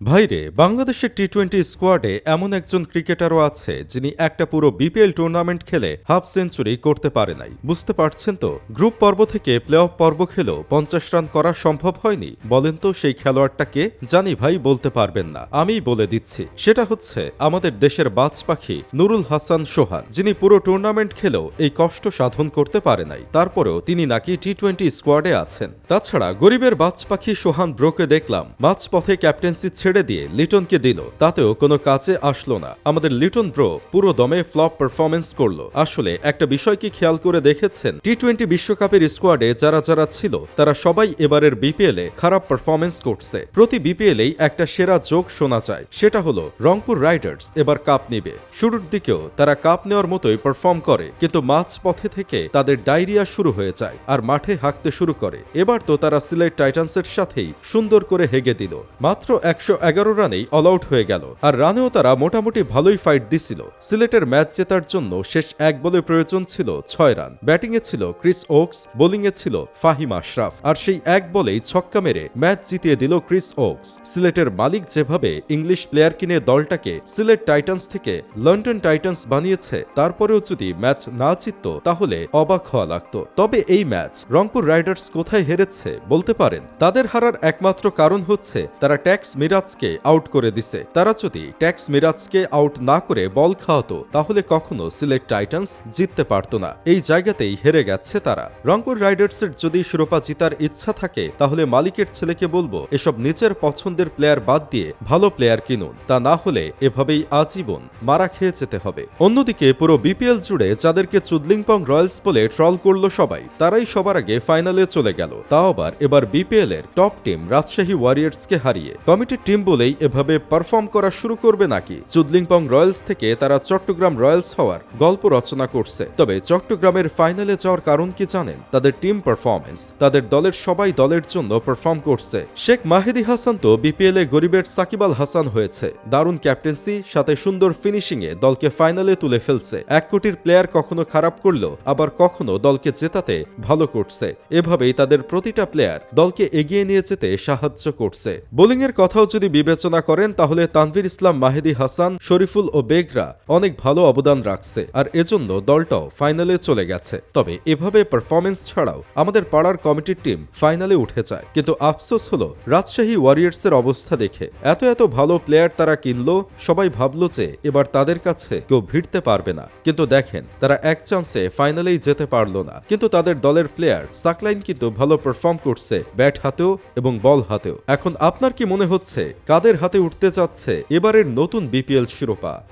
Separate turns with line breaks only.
ভাইরে, বাংলাদেশের T twenty স্কোয়াডে এমন একজন ক্রিকেটারও আছে যিনি একটা পুরো বিপিএল টুর্নামেন্ট খেলে হাফ সেঞ্চুরি করতে পারে নাই। বুঝতে পারছেন তো? গ্রুপ পর্ব থেকে প্লে অফ পর্ব খেলেও পঞ্চাশ রান করা সম্ভব হয়নি। বলেন তো সেই খেলোয়াড়টাকে জানি ভাই, বলতে পারবেন না। আমিই বলে দিচ্ছি। সেটা হচ্ছে আমাদের দেশের বাজ পাখি নুরুল হাসান সোহান, যিনি পুরো টুর্নামেন্ট খেলেও এই কষ্ট সাধন করতে পারে নাই। তারপরেও তিনি নাকি টি টোয়েন্টি স্কোয়াডে আছেন। তাছাড়া গরিবের বাজ পাখি সোহান ব্রোকে দেখলাম, মাঝপথে ক্যাপ্টেন্সি ছেড়ে দিয়ে লিটনকে দিল। তাতেও কোনো কাজে আসলো না। আমাদের লিটন ব্রো পুরো দমে ফ্লপ পারফরমেন্স করল। আসলে একটা বিষয় কি খেয়াল করে দেখেছেন? টি টোয়েন্টি বিশ্বকাপের স্কোয়াডে যারা যারা ছিল, তারা সবাই এবারের বিপিএল খারাপ পারফরমেন্স করছে। প্রতি বিপিএল এই একটা সেরা যোগ শোনা যায়। সেটা হলো, রংপুর রাইডার্স এবার কাপ নিবে। শুরুর দিকেও তারা কাপ নেওয়ার মতোই পারফর্ম করে, কিন্তু মাঝ পথে থেকে তাদের ডায়রিয়া শুরু হয়ে যায় আর মাঠে হাঁকতে শুরু করে। এবার তো তারা সিলেট টাইটান্সের সাথেই সুন্দর করে হেগে দিল। মাত্র একশো এগারো রানেই অল আউট হয়ে গেল। আর রানেও তারা মোটামুটি ভালোই ফাইট দিছিল। সিলেটের ম্যাচ জেতার জন্য শেষ এক বলে প্রয়োজন ছিল ছয় রান। ব্যাটিংয়ে ছিল ক্রিস ওকস বোলিংয়ে ছিল ফাহিম আশরাফ। আর সেই এক বলেই ছক্কা মেরে ম্যাচ জিতিয়ে দিল ক্রিস ওকস। সিলেটের মালিক যেভাবে ইংলিশ প্লেয়ার কিনে দলটাকে সিলেট টাইটান্স থেকে লন্ডন টাইটান্স বানিয়েছে, তারপরেও যদি ম্যাচ না জিতত, তাহলে অবাক হওয়া লাগতো। তবে এই ম্যাচ রংপুর রাইডার্স কোথায় হেরেছে বলতে পারেন? তাদের হারার একমাত্র কারণ হচ্ছে তারা ট্যাক্স মিরাজকে আউট করে দিছে। তারা যদি ট্যাক্স মিরাজকে আউট না করে বল খাওয়াতো, তাহলে কখনো সিলেট টাইটান্স জিততে পারত না। এই জায়গাতেই হেরে গেছে তারা। রংপুর রাইডার্সের যদি শিরোপা জিতার ইচ্ছা থাকে, তাহলে মালিকের ছেলেকে বলব, এসব নিজের পছন্দের প্লেয়ার বাদ দিয়ে ভালো প্লেয়ার কিনুন। তা না হলে এভাবেই আজীবন মারা খেয়ে যেতে হবে। অন্যদিকে পুরো বিপিএল জুড়ে যাদেরকে চুদলিংপং রয়্যালস বলে ট্রল করল সবাই, তারাই সবার আগে ফাইনালে চলে গেল। তাও আবার এবার বিপিএল এর টপ টিম রাজশাহী ওয়ারিয়ার্সকে হারিয়ে। কমিটির টিম বলেই এভাবে পারফর্ম করা শুরু করবে নাকি? চুদলিংপং রয়্যালস থেকে তারা চট্টগ্রাম রয়্যালস হওয়ার গল্প রচনা করছে। তবে চট্টগ্রামের ফাইনালে যাওয়ার কারণ কি জানেন? তাদের টিম পারফরমেন্স তাদের দলের সবাই দলের জন্য পারফর্ম করছে। শেখ মাহেদি হাসান তো বিপিএল গরিবের সাকিব আল হাসান হয়েছে। দারুণ ক্যাপ্টেন্সি সাথে সুন্দর ফিনিশিং এ দলকে ফাইনালে তুলে ফেলছে। এক কোটির প্লেয়ার কখনো খারাপ করল আবার কখনো দলকে জেতাতে ভালো করছে। এভাবেই তাদের প্রতিটা প্লেয়ার দলকে এগিয়ে নিয়ে যেতে সাহায্য করছে। বোলিংয়ের কথাও কথাও যদি বিবেচনা করেন, তাহলে তানভীর ইসলাম, মাহেদি হাসান, শরীফুল ও বেগরা অনেক ভালো অবদান রাখছে। আর এজন্য দলটাও ফাইনালে চলে গেছে। তবে এভাবে পারফরমেন্স ছাড়াও আমাদের পাড়ার কমিটির টিম ফাইনালে উঠে যায়। কিন্তু আফসোস হলো, রাজশাহী ওয়ারিয়ার্সের অবস্থা দেখে এত এত ভালো প্লেয়ার তারা কিনলো, সবাই ভাবলো যে এবার তাদের কাছে কেউ ভিড়তে পারবে না। কিন্তু দেখেন, তারা এক চান্সে ফাইনালেই যেতে পারল না। কিন্তু তাদের দলের প্লেয়ার সাকলাইন কিন্তু ভালো পারফর্ম করছে ব্যাট হাতেও এবং বল হাতেও। এখন আপনার কি মনে হচ্ছে কাদের হাতে উঠতে চাচ্ছে এবারের নতুন বিপিএল শিরোপা।